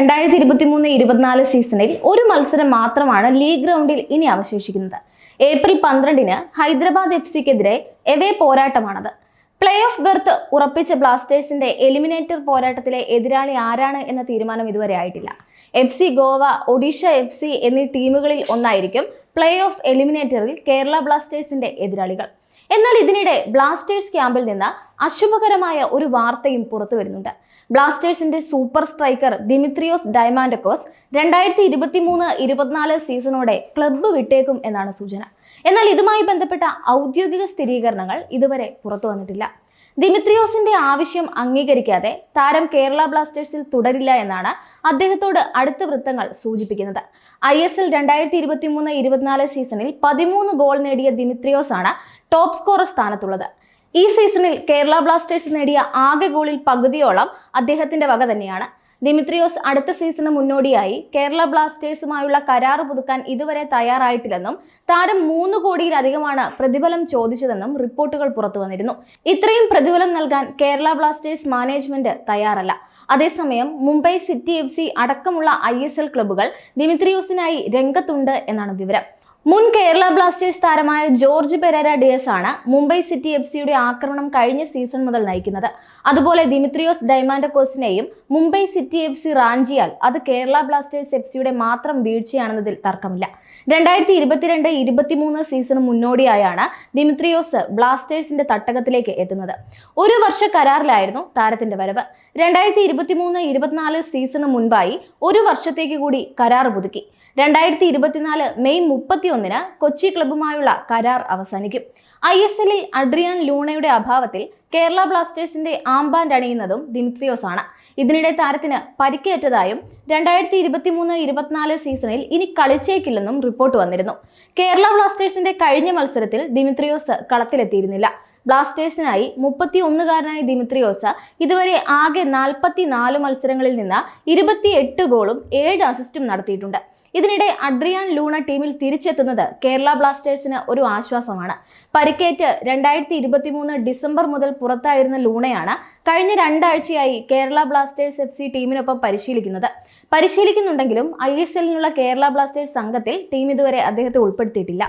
രണ്ടായിരത്തി ഇരുപത്തി മൂന്ന് ഇരുപത്തിനാല് സീസണിൽ ഒരു മത്സരം മാത്രമാണ് ലീഗ് ഗ്രൗണ്ടിൽ ഇനി അവശേഷിക്കുന്നത്. ഏപ്രിൽ പന്ത്രണ്ടിന് ഹൈദരാബാദ് എഫ് സിക്കെതിരെ എവേ പോരാട്ടമാണത്. പ്ലേ ഓഫ് ബെർത്ത് ഉറപ്പിച്ച ബ്ലാസ്റ്റേഴ്സിന്റെ എലിമിനേറ്റർ പോരാട്ടത്തിലെ എതിരാളി ആരാണ് എന്ന തീരുമാനം ഇതുവരെ ആയിട്ടില്ല. F C Goa Odisha F C എന്നീ ടീമുകളിൽ ഒന്നായിരിക്കും പ്ലേ ഓഫ് എലിമിനേറ്ററിൽ കേരള ബ്ലാസ്റ്റേഴ്സിന്റെ എതിരാളികൾ. എന്നാൽ ഇതിനിടെ ബ്ലാസ്റ്റേഴ്സ് ക്യാമ്പിൽ നിന്ന് അശുഭകരമായ ഒരു വാർത്തയും പുറത്തു വരുന്നുണ്ട് ബ്ലാസ്റ്റേഴ്സിന്റെ സൂപ്പർ സ്ട്രൈക്കർ ദിമിത്രിയോസ് ഡയമാൻഡക്കോസ് രണ്ടായിരത്തി ഇരുപത്തി മൂന്ന് ഇരുപത്തിനാല് സീസണോടെ ക്ലബ്ബ് വിട്ടേക്കും എന്നാണ് സൂചന. എന്നാൽ ഇതുമായി ബന്ധപ്പെട്ട ഔദ്യോഗിക സ്ഥിരീകരണങ്ങൾ ഇതുവരെ പുറത്തു വന്നിട്ടില്ല. ദിമിത്രിയോസിന്റെ ആവശ്യം അംഗീകരിക്കാതെ താരം കേരള ബ്ലാസ്റ്റേഴ്സിൽ തുടരില്ല എന്നാണ് അദ്ദേഹത്തോട് അടുത്ത വൃത്തങ്ങൾ സൂചിപ്പിക്കുന്നത്. ഐ എസ് എൽ രണ്ടായിരത്തി ഇരുപത്തി മൂന്ന് ഇരുപത്തിനാല് സീസണിൽ പതിമൂന്ന് ഗോൾ നേടിയ ദിമിത്രിയോസ് ആണ് ടോപ് സ്കോറർ സ്ഥാനത്തുള്ളത്. ഈ സീസണിൽ കേരള ബ്ലാസ്റ്റേഴ്സ് നേടിയ ആകെ ഗോളിൽ പകുതിയോളം അദ്ദേഹത്തിന്റെ വക തന്നെയാണ്. ദിമിത്രിയോസ് അടുത്ത സീസണ് മുന്നോടിയായി കേരള ബ്ലാസ്റ്റേഴ്സുമായുള്ള കരാർ പുതുക്കാൻ ഇതുവരെ തയ്യാറായിട്ടില്ലെന്നും താരം മൂന്ന് കോടിയിലധികമാണ് പ്രതിഫലം ചോദിച്ചതെന്നും റിപ്പോർട്ടുകൾ പുറത്തു വന്നിരുന്നു. ഇത്രയും പ്രതിഫലം നൽകാൻ കേരള ബ്ലാസ്റ്റേഴ്സ് മാനേജ്മെന്റ് തയ്യാറല്ല. അതേസമയം മുംബൈ സിറ്റി എഫ് സി അടക്കമുള്ള ഐ എസ് എൽ ക്ലബുകൾ ദിമിത്രിയോസിനായി രംഗത്തുണ്ട് എന്നാണ് വിവരം. മുൻ കേരള ബ്ലാസ്റ്റേഴ്സ് താരമായ ജോർജ് പെരേര ഡിയസ് ആണ് മുംബൈ സിറ്റി എഫ് സിയുടെ ആക്രമണം കഴിഞ്ഞ സീസൺ മുതൽ നയിക്കുന്നത്. അതുപോലെ ദിമിത്രിയോസ് ഡൈമാൻഡക്കോസിനെയും മുംബൈ സിറ്റി എഫ് സി റാഞ്ചിയാൽ അത് കേരള ബ്ലാസ്റ്റേഴ്സ് എഫ് സിയുടെ മാത്രം വീഴ്ചയാണെന്നതിൽ തർക്കമില്ല. രണ്ടായിരത്തി ഇരുപത്തിരണ്ട് ഇരുപത്തിമൂന്ന് സീസണ് മുന്നോടിയായാണ് ദിമിത്രിയോസ് ബ്ലാസ്റ്റേഴ്സിന്റെ തട്ടകത്തിലേക്ക് എത്തുന്നത്. ഒരു വർഷ കരാറിലായിരുന്നു താരത്തിന്റെ വരവ്. രണ്ടായിരത്തി ഇരുപത്തിമൂന്ന് ഇരുപത്തിനാല് സീസണ് മുൻപായി ഒരു വർഷത്തേക്ക് കൂടി കരാർ പുതുക്കി. രണ്ടായിരത്തി ഇരുപത്തിനാല് മെയ് മുപ്പത്തി ഒന്നിന് കൊച്ചി ക്ലബ്ബുമായുള്ള കരാർ അവസാനിക്കും. ഐ എസ് എല്ലിൽ അഡ്രിയാൻ ലൂണയുടെ അഭാവത്തിൽ കേരള ബ്ലാസ്റ്റേഴ്സിന്റെ ആംബാൻഡ് അണിയുന്നതും ദിമിത്രിയോസ് ആണ് ഇതിനിടെ താരത്തിന് പരിക്കേറ്റതായും രണ്ടായിരത്തി ഇരുപത്തി മൂന്ന് ഇരുപത്തിനാല് സീസണിൽ ഇനി കളിച്ചേക്കില്ലെന്നും റിപ്പോർട്ട് വന്നിരുന്നു. കേരള ബ്ലാസ്റ്റേഴ്സിന്റെ കഴിഞ്ഞ മത്സരത്തിൽ ദിമിത്രിയോസ് കളത്തിലെത്തിയിരുന്നില്ല. ബ്ലാസ്റ്റേഴ്സിനായി മുപ്പത്തി ഒന്നുകാരനായ ദിമിത്രിയോസ് ഇതുവരെ ആകെ നാൽപ്പത്തി നാല് മത്സരങ്ങളിൽ നിന്ന് ഇരുപത്തി എട്ട് ഗോളും ഏഴ് അസിസ്റ്റും നടത്തിയിട്ടുണ്ട്. ഇതിനിടെ അഡ്രിയാൻ ലൂണ ടീമിൽ തിരിച്ചെത്തുന്നത് കേരള ബ്ലാസ്റ്റേഴ്സിന് ഒരു ആശ്വാസമാണ്. പരിക്കേറ്റ് രണ്ടായിരത്തി ഇരുപത്തി മൂന്ന് ഡിസംബർ മുതൽ പുറത്തായിരുന്ന ലൂണയാണ് കഴിഞ്ഞ രണ്ടാഴ്ചയായി കേരള ബ്ലാസ്റ്റേഴ്സ് എഫ് സി ടീമിനൊപ്പം പരിശീലിക്കുന്നത്. പരിശീലിക്കുന്നുണ്ടെങ്കിലും ഐ എസ് എല്ലിനുള്ള കേരള ബ്ലാസ്റ്റേഴ്സ് സംഘത്തിൽ ടീം ഇതുവരെ അദ്ദേഹത്തെ ഉൾപ്പെടുത്തിയിട്ടില്ല.